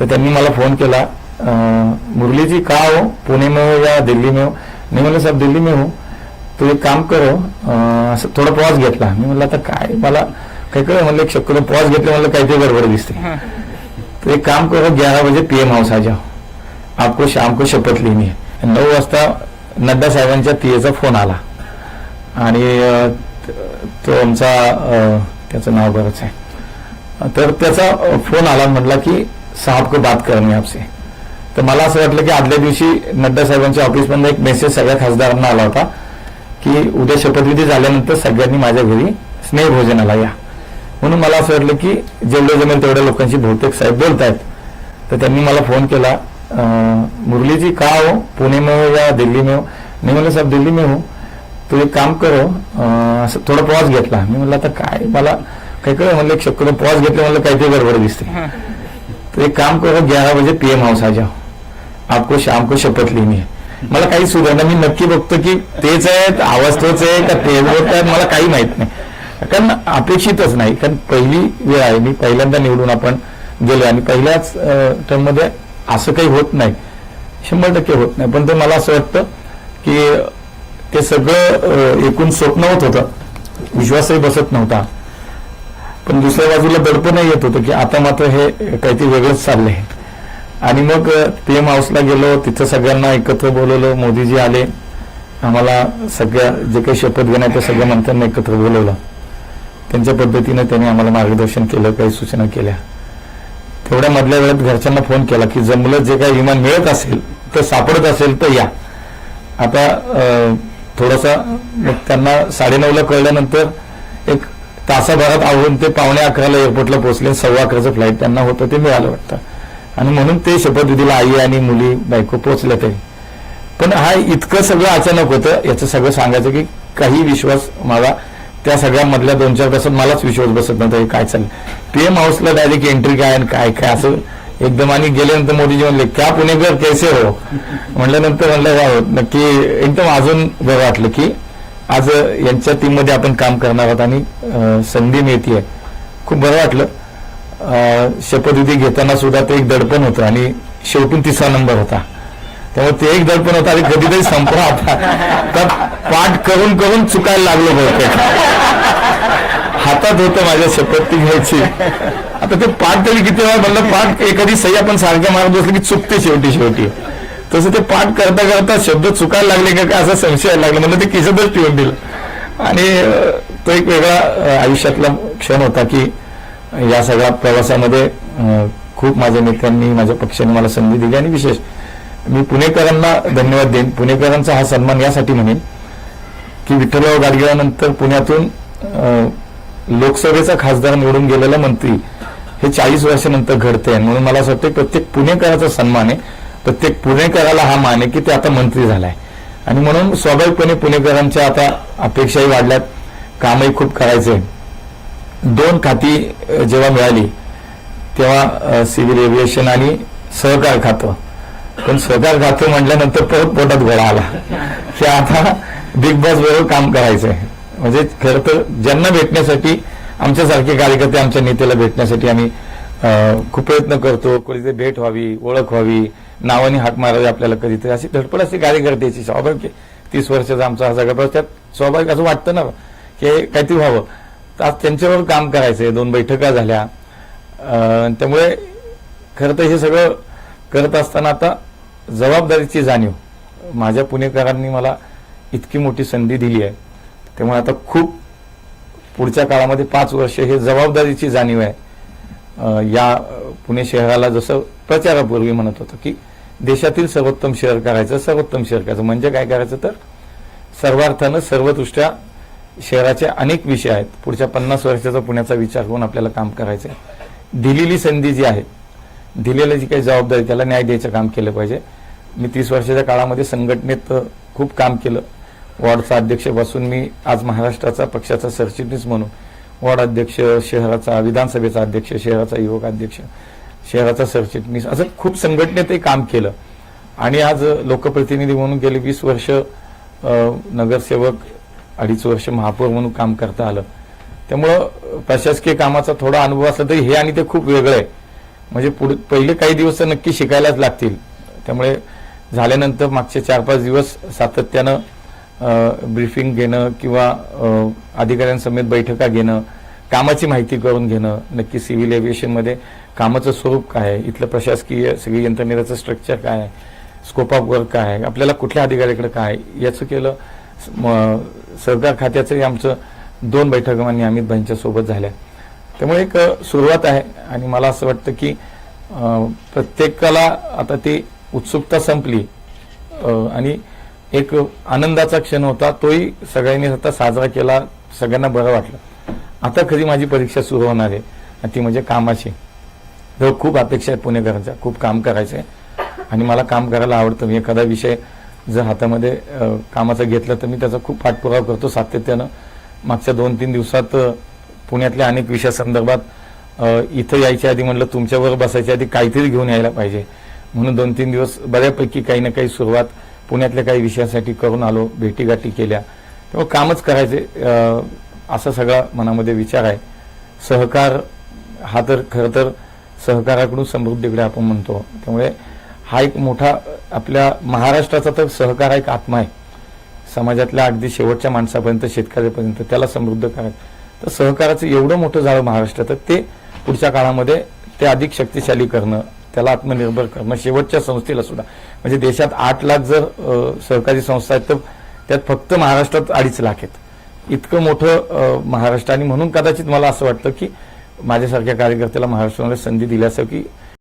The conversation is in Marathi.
तर त्यांनी मला फोन केला अं, मुरली जी का हो? पुणे में हो या दिल्ली में हो? नाही म्हणलं साहेब दिल्ली में हो. तो एक काम करो अं, असं थोडा पॉज घेतला. मी म्हणलं आता काय? मला काय कळ म्हणलं एक शक्यतो पॉज घेतलं म्हणलं काहीतरी गडबड दिसते. तो एक काम करो ग्यारह बजे पीएम हाऊस आ जाओ. आपको शाम को शपथ लेनी है. नऊ वाजता नड्डा साहेबांच्या पीएचा फोन आला. आणि तो आमचा त्याचं नाव बरंच आहे. तर त्याचा फोन आला म्हटला की साहब को बात करनी आपसे. तर मला असं वाटलं की आदल्या दिवशी नड्डा साहेबांच्या ऑफिसमधून एक मेसेज सगळ्या खासदारांना आला होता की उद्या शपथविधी झाल्यानंतर सगळ्यांनी माझ्या घरी स्नेह भोजनाला या. म्हणून मला असं वाटलं की जेवढं जमेल तेवढ्या लोकांशी बहुतेक साहेब बोलत आहेत तर त्यांनी मला फोन केला मुरलीजी का हो? पुणे में हो या दिल्ली में हो? मी म्हणलं साहेब दिल्ली में हो. तू एक काम करो असं थोडा पॉज घेतला. मी म्हणलं आता काय? मला काही कळ म्हणलं एक शक्यतो पॉज घेतला म्हणलं काहीतरी गडबड दिसते तो एक काम करो ग्यारह बजे पीएम हाउस आ जाओ। आपको शाम को शपथ लेनी है। मला काही सुधारणा मी नक्की बघतो की तेच आहेत आवाज तोच आहे का तेच बोलत आहेत मला काही माहीत नाही. कारण अपेक्षितच नाही. कारण पहिली वेळ आहे मी पहिल्यांदा निवडून आपण गेलो आणि पहिल्याच टर्ममध्ये असं काही होत नाही. शंभर टक्के होत नाही. पण ते मला असं वाटतं की ते सगळं एकूण स्वप्न होत होतं. विश्वासही बसत नव्हता. पण दुसऱ्या बाजूला दडपण येत होतं की आता मात्र हे काहीतरी वेगळंच चाललंय. आणि मग पीएम हाऊसला गेलो तिथं सगळ्यांना एकत्र बोलवलं मोदीजी आले. आम्हाला सगळ्या जे काही शपथ घेण्याच्या सगळ्या मंत्र्यांना एकत्र बोलवलं. त्यांच्या पद्धतीनं त्यांनी आम्हाला मार्गदर्शन केलं काही सूचना केल्या. तेवढ्या मधल्या वेळात घरच्यांना फोन केला की जमलं जे काही विमान मिळत असेल तर सापडत असेल तर या. आता थोडासा मग त्यांना साडेनऊला कळल्यानंतर एक तासाभरात आवरून ते पावणे अकराला एअरपोर्टला पोहोचले. सव्वा अकराचं फ्लाईट त्यांना होतं ते मिळालं वाटतं. आणि म्हणून ते शपथविधीला आई आणि मुली बायको पोहोचल्या ते पण हा इतकं सगळं अचानक होतं याचं सगळं सांगायचं की काही विश्वास मला त्या सगळ्या मधल्या दोन चार तासात मलाच विश्वास बसत नव्हता हे काय चाललं पीएम हाऊसला डायरेक्ट एंट्री काय आणि काय काय असं एकदम आणि गेल्यानंतर मोदीजी म्हणले क्या पुणेकर कैसे हो? म्हटल्यानंतर म्हणलं काय होत नक्की एकदम अजून बरं वाटलं की आज यांच्या टीममध्ये आपण काम करणार आहोत आणि संधी मिळतीये. खूप बरं वाटलं. अं, शपथविधी घेताना सुद्धा ते एक दडपण होतं आणि शेवटून तिसरा नंबर होता. त्यामुळे ते एक दडपण होतं आणि कधीतरी संपला होता. तर पाठ करून करून चुकायला लागलो बहुतेक. हातात होतं माझ्या शपथ ती घ्यायची. आता ते पाठ तरी किती वेळा म्हणलं पाठ एखादी सही आपण सारख्या मारत बसली की चुकते शेवटी शेवटी. तसं ते पाठ करता करता शब्द चुकायला लागले का काय असा संशय लागला. म्हणजे ते किशतच पिऊन दिलं. आणि तो एक वेगळा आयुष्यातला क्षण होता की या सगळ्या प्रवासामध्ये खूप माझ्या नेत्यांनी माझ्या पक्षाने मला संधी दिली आणि विशेष मी पुणेकरांना धन्यवाद देईन. पुणेकरांचा हा सन्मान यासाठी म्हणेन की विठ्ठलराव गाडगेळानंतर पुण्यातून लोकसभेचा खासदार निवडून गेलेला मंत्री हे चाळीस वर्षानंतर घडते आणि म्हणून मला असं वाटतं प्रत्येक पुणेकराचा सन्मान आहे. प्रत्येक पुणेकराला हा मान आहे की ते आता मंत्री झालाय. आणि म्हणून स्वाभाविकपणे पुणेकरांच्या आता अपेक्षाही वाढल्यात. कामही खूप करायचे. दोन खाती जेव्हा मिळाली तेव्हा सिव्हिल एव्हिएशन आणि सहकार खातं. पण सहकार खातं म्हटल्यानंतर परत पोटात गोळा आला. की आता बिग बॉस बरोबर काम करायचंय. म्हणजे खरं तर ज्यांना भेटण्यासाठी आमच्यासारखे कार्यकर्ते आमच्या नेत्याला भेटण्यासाठी आम्ही खूप प्रयत्न करतो. कोणी भेट व्हावी ओळख व्हावी. नावाने हाक मारावी आपल्याला कधीतरी अशी धडपड असते कार्यकर्त्याची स्वाभाविक तीस वर्षाचा आमचा हा सगळा प्रवास त्यात स्वाभाविक असं वाटतं ना की काहीतरी व्हावं. तर आज त्यांच्यावर काम करायचंय. दोन बैठका झाल्या. त्यामुळे खरं तर हे सगळं करत असताना आता जबाबदारीची जाणीव. माझ्या पुणेकरांनी मला इतकी मोठी संधी दिली आहे. त्यामुळे आता खूप पुढच्या काळामध्ये पाच वर्ष हे जबाबदारीची जाणीव आहे. या पुणे शहराला जसं प्रचारापूर्वी म्हणत होतं की देशातील सर्वोत्तम शहर करायचं सर्वोत्तम शहर करायचं. म्हणजे काय करायचं तर सर्वार्थानं सर्वदृष्ट्या शहराचे अनेक विषय आहेत. पुढच्या पन्नास वर्षाचा पुण्याचा विचार करून आपल्याला काम करायचं आहे दिलेली संधी जी आहे दिलेली जी काही जबाबदारी त्याला न्याय द्यायचं काम केलं पाहिजे. मी तीस वर्षाच्या काळामध्ये संघटनेत खूप काम केलं. वॉर्डचा अध्यक्ष बसून मी आज महाराष्ट्राचा पक्षाचा सरचिटणीस म्हणून वॉर्ड अध्यक्ष शहराचा विधानसभेचा अध्यक्ष शहराचा युवक अध्यक्ष शहराचा सरचिटणीस असं खूप संघटनेतही काम केलं. आणि आज लोकप्रतिनिधी म्हणून गेले वीस वर्ष नगरसेवक अडीच वर्ष महापौर म्हणून काम करता आलं. त्यामुळं प्रशासकीय कामाचा थोडा अनुभव असला तरी हे आणि ते खूप वेगळं आहे. म्हणजे पुढे पहिले काही दिवस नक्की शिकायलाच लागतील. त्यामुळे झाल्यानंतर मागचे चार पाच दिवस सातत्यानं ब्रीफिंग घेणं किंवा अधिकाऱ्यांसमेत बैठका घेणं कामाची माहिती करून घेणं नक्की सिव्हिल एव्हिएशनमध्ये कामाचं स्वरूप काय आहे इथलं प्रशासकीय सगळी यंत्रणेचं स्ट्रक्चर काय आहे स्कोप ऑफ वर्क काय आहे आपल्याला कुठल्या अधिकाऱ्याकडे काय याचं केलं म- सहकार खात्याचंही आमचं दोन बैठका माननीय अमित भाईंच्या सोबत झाल्या. त्यामुळे एक सुरुवात आहे आणि मला असं वाटतं की प्रत्येकाला आता ती उत्सुकता संपली. आणि एक आनंदाचा क्षण होता तोही सगळ्यांनी आता साजरा केला सगळ्यांना बरं वाटलं. आता खरी माझी परीक्षा सुरू होणार आहे आणि ती म्हणजे कामाची. तर खूप अपेक्षा आहेत पुणेकरांच्या खूप काम करायचं आहे आणि मला काम करायला आवडतं. मी एखादा विषय जर हातामध्ये कामाचा घेतला तर मी त्याचा खूप पाठपुरावा करतो सातत्यानं. मागच्या दोन तीन दिवसात पुण्यातल्या अनेक विषयासंदर्भात इथं यायच्या आधी म्हटलं तुमच्याबरोबर बसायच्या आधी काहीतरी घेऊन यायला पाहिजे. म्हणून दोन तीन दिवस बऱ्यापैकी काही ना काही सुरुवात पुण्यातल्या काही विषयासाठी करून आलो भेटीगाठी केल्या. तेव्हा कामच करायचे. असा सगळा मनामध्ये विचार आहे. सहकार हा तर खरं तर सहकाराकडून समृद्धीकडे आपण म्हणतो. त्यामुळे हा एक मोठा आपल्या महाराष्ट्राचा तर सहकार एक आत्मा आहे. समाजातल्या अगदी शेवटच्या माणसापर्यंत शेतकऱ्यापर्यंत त्याला समृद्ध करायचं. तर सहकाराचं एवढं मोठं झालं महाराष्ट्रात तर ते पुढच्या काळामध्ये ते अधिक शक्तिशाली करणं त्याला आत्मनिर्भर करणं शेवटच्या संस्थेला सुद्धा. म्हणजे देशात आठ लाख जर सहकारी संस्था आहेत तर त्यात फक्त महाराष्ट्रात अडीच लाख आहेत. इतकं मोठं महाराष्ट्र आणि म्हणून कदाचित मला असं वाटतं की माझ्यासारख्या कार्यकर्त्याला महाराष्ट्रामध्ये संधी दिली असं की